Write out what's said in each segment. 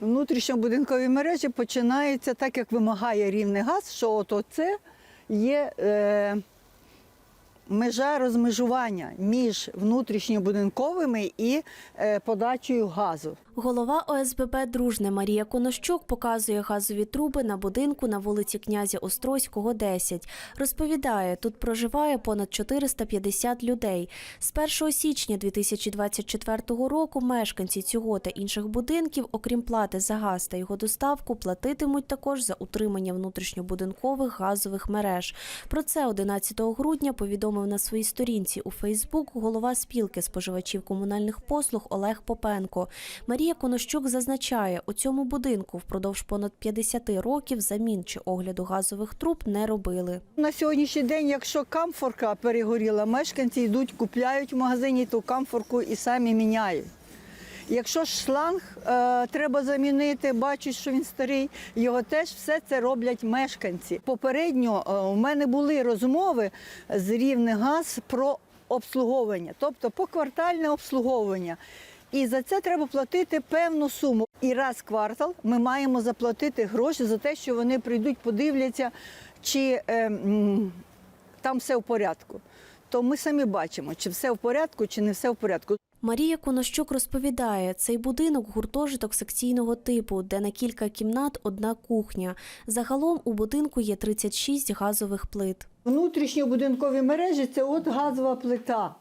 внутрішньобудинкові мережі починається так, як вимагає рівний газ, що от оце є е, межа розмежування між внутрішньобудинковими і е, подачею газу. Голова ОСББ Дружне Марія Конощук показує газові труби на будинку на вулиці князя Острозького, 10. Розповідає, тут проживає понад 450 людей. З 1 січня 2024 року мешканці цього та інших будинків, окрім плати за газ та його доставку, платитимуть також за утримання внутрішньобудинкових газових мереж. Про це 11 грудня повідомив на своїй сторінці у Фейсбук голова спілки споживачів комунальних послуг Олег Попенко. Марія Конощук зазначає, у цьому будинку впродовж понад 50 років замін чи огляду газових труб не робили. На сьогоднішній день, якщо камфорка перегоріла, мешканці йдуть, купляють в магазині ту камфорку і самі міняють. Якщо ж шланг е, треба замінити, бачать, що він старий, його теж все це роблять мешканці. Попередньо е, у мене були розмови з Рівнегаз про обслуговування, тобто поквартальне обслуговування. І за це треба платити певну суму. І раз квартал ми маємо заплатити гроші за те, що вони прийдуть, подивляться, чи е, там все в порядку. То ми самі бачимо, чи все в порядку, чи не все в порядку. Марія Конощук розповідає, цей будинок гуртожиток секційного типу, де на кілька кімнат одна кухня. Загалом у будинку є 36 газових плит. Внутрішньобудинкові мережі це от газова плита.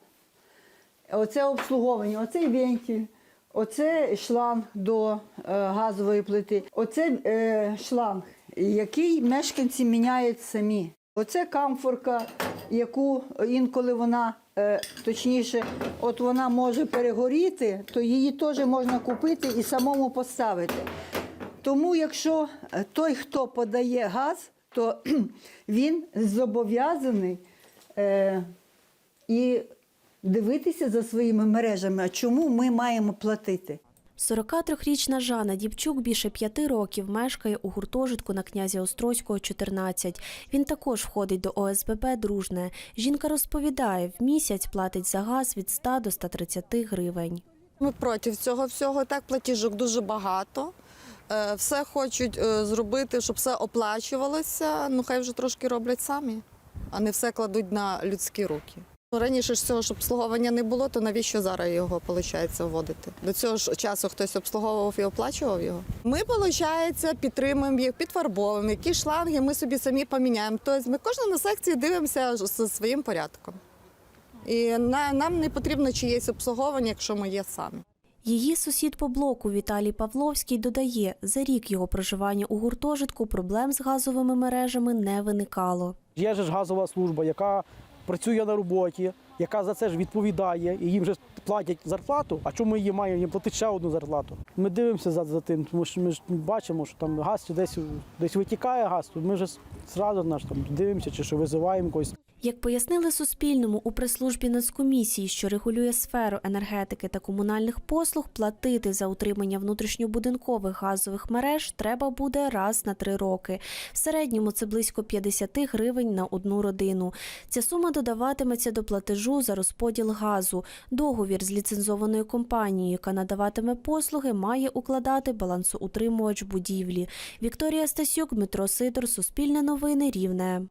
Оце обслуговування, оцей вентиль, оце шланг до е, газової плити, оце е, шланг, який мешканці міняють самі. Оце камфорка, яку інколи вона, точніше, от вона може перегоріти, то її теж можна купити і самому поставити. Тому, якщо е, той, хто подає газ, то він зобов'язаний е, і дивитися за своїми мережами, а чому ми маємо платити. 43-річна Жанна Дібчук більше п'яти років мешкає у гуртожитку на князя Острозького, 14. Він також входить до ОСББ «Дружне». Жінка розповідає, в місяць платить за газ від 100 до 130 гривень. Ми проти цього всього. Так, платіжок дуже багато. Е, Все хочуть е, зробити, щоб все оплачувалося. Ну хай вже трошки роблять самі, а не все кладуть на людські руки. Ну, Раніше ж цього ж обслуговування не було, то навіщо зараз його виходить, вводити? До цього ж часу хтось обслуговував і оплачував його. Ми, виходить, підтримуємо їх, підфарбовуємо, які шланги ми собі самі поміняємо. Тобто ми кожна на секції дивимося за своїм порядком. І нам не потрібно чиєсь обслуговування, якщо ми є самі. Її сусід по блоку Віталій Павловський додає, за рік його проживання у гуртожитку проблем з газовими мережами не виникало. Є ж газова служба, яка працює на роботі, яка за це ж відповідає, і їм вже платять зарплату. А чому ми її маємо їм платити ще одну зарплату? Ми дивимося за, за тим, тому що ми ж бачимо, що там газ десь десь витікає газ, ми вже зразу наш там дивимося, чи що визиваємо когось. Як пояснили Суспільному у прес-службі Нацкомісії, що регулює сферу енергетики та комунальних послуг, платити за утримання внутрішньобудинкових газових мереж треба буде раз на три роки. В середньому це близько 50 гривень на одну родину. Ця сума додаватиметься до платежу за розподіл газу. Договір з ліцензованою компанією, яка надаватиме послуги, має укладати балансоутримувач будівлі. Вікторія Стасюк, Дмитро Сидор, Суспільне новини, Рівне.